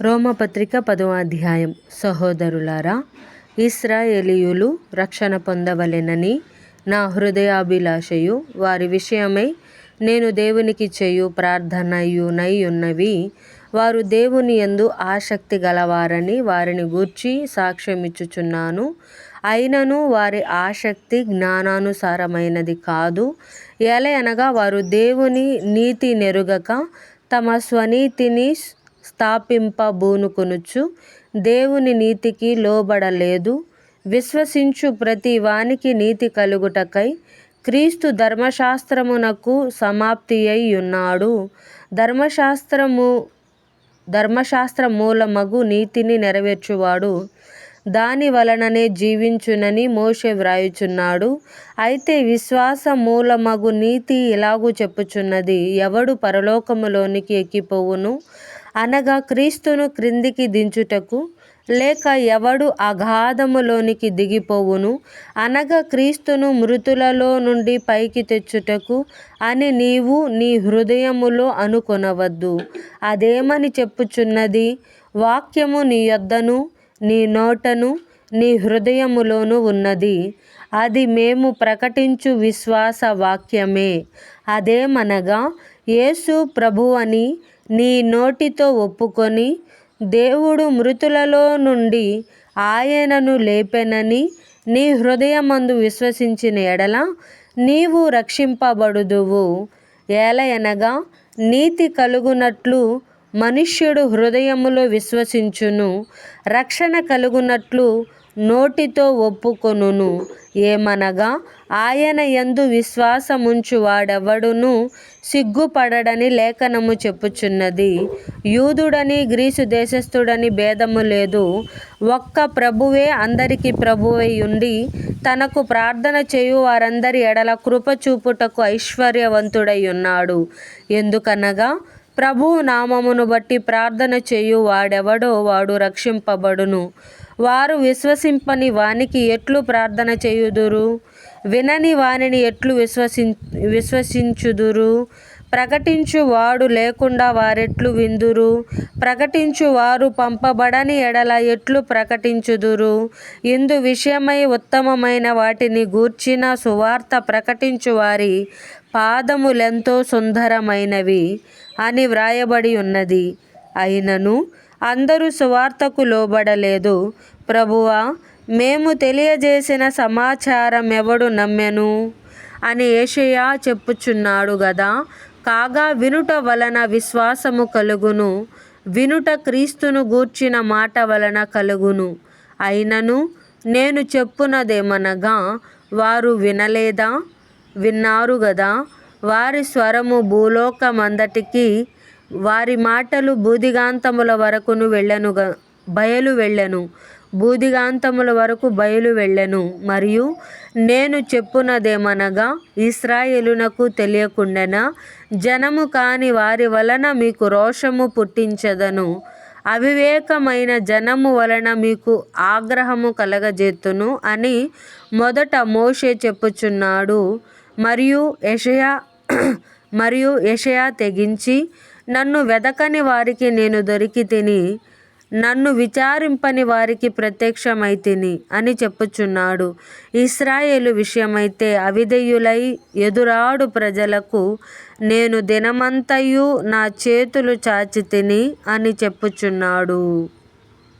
రోమపత్రిక పదో అధ్యాయం. సహోదరులారా ఇస్రాయేలీయులు రక్షణ పొందవలెనని నా హృదయాభిలాషయు వారి విషయమై నేను దేవునికి చేయు ప్రార్థనయునై ఉన్నవి వారు దేవుని యందు ఆసక్తి గలవారని వారిని గూర్చి సాక్ష్యమిచ్చుచున్నాను. అయినను వారి ఆసక్తి జ్ఞానానుసారమైనది కాదు. ఎలయనగా వారు దేవుని నీతి నెరుగక తమ స్వనీతిని స్థాపింపబూనుకొనుచు దేవుని నీతికి లోబడలేదు. విశ్వసించు ప్రతి వానికి నీతి కలుగుటకై క్రీస్తు ధర్మశాస్త్రమునకు సమాప్తి అయి ఉన్నాడు ధర్మశాస్త్రము ధర్మశాస్త్ర మూలమగు నీతిని నెరవేర్చువాడు. దాని వలననే జీవించునని మోషే వ్రాయుచున్నాడు. అయితే విశ్వాస మూలమగు నీతి ఇలాగూ చెప్పుచున్నది. ఎవడు పరలోకములోనికి ఎక్కిపోవును? అనగా క్రీస్తును క్రిందికి దించుటకు లేక ఎవడు అగాధములోనికి దిగిపోవును అనగా క్రీస్తును మృతులలో నుండి పైకి తెచ్చుటకు అని నీవు నీ హృదయములో అనుకొనవద్దు. అదేమని చెప్పుచున్నది? వాక్యము నీ యొద్దను నీ నోటను నీ హృదయములోను ఉన్నది. అది మేము ప్రకటించు విశ్వాస వాక్యమే. అదేమనగా యేసు ప్రభువని నీ నోటితో ఒప్పుకొని దేవుడు మృతులలో నుండి ఆయనను లేపెనని నీ హృదయమందు విశ్వసించిన ఎడల నీవు రక్షింపబడుదువు. ఏలయనగా నీతి కలుగునట్లు మనుష్యుడు హృదయములో విశ్వసించును. రక్షణ కలుగునట్లు నోటితో ఒప్పుకొనును. ఏమనగా ఆయన యందు విశ్వాసముంచు వాడెవడును సిగ్గుపడడని లేఖనము చెప్పుచున్నది. యూదుడని గ్రీసు దేశస్థుడని భేదము లేదు. ఒక్క ప్రభువే అందరికీ ప్రభువై ఉండి తనకు ప్రార్థన చేయు వారందరి ఎడల కృప చూపుటకు ఐశ్వర్యవంతుడై ఉన్నాడు. ఎందుకనగా ప్రభువు నామమును బట్టి ప్రార్థన చేయు వాడెవడో వాడు రక్షింపబడును. వారు విశ్వసింపని వానికి ఎట్లు ప్రార్థన చేయుదురు? వినని వానిని ఎట్లు విశ్వసి విశ్వసించుదురు? ప్రకటించు వాడు లేకుండా వారెట్లు విందురు? ప్రకటించు వారు పంపబడని ఎడల ఎట్లు ప్రకటించుదురు? ఇందు విషయమై ఉత్తమమైన వాటిని గూర్చిన సువార్త ప్రకటించు వారి పాదములెంతో సుందరమైనవి అని వ్రాయబడి ఉన్నది. అయినను అందరూ సువార్తకు లోబడలేదు ప్రభువా మేము తెలియజేసిన సమాచారం ఎవడు నమ్మెను? అని ఏషయా చెప్పుచున్నాడు గదా కాగా వినుట వలన విశ్వాసము కలుగును వినుట క్రీస్తును గూర్చిన మాట వలన కలుగును. అయినను నేను చెప్పునదేమనగా వారు వినలేదా? విన్నారు గదా వారి స్వరము భూలోకమందటికీ వారి మాటలు బూదిగాంతముల వరకును వెళ్ళనుగా బయలు వెళ్ళెను. బూదిగాంతముల వరకు బయలు వెళ్ళెను. మరియు నేను చెప్పునదేమనగా ఇస్రాయేలునకు తెలియకుండాన జనము కాని వారి వలన మీకు రోషము పుట్టించదను. అవివేకమైన జనము వలన మీకు ఆగ్రహము కలగజేతును అని మొదట మోషే చెప్పుచున్నాడు. మరియు యషయా మరియు యషయా తెగించి నన్ను వెదకని వారికి నేను దొరికి తిని నన్ను విచారింపని వారికి ప్రత్యక్షమైతిని అని చెప్పుచున్నాడు. ఇస్రాయేలు విషయమైతే అవిధేయులై ఎదురాడు ప్రజలకు నేను దినమంతయు నా చేతులు చాచి తిని అని చెప్పుచున్నాడు.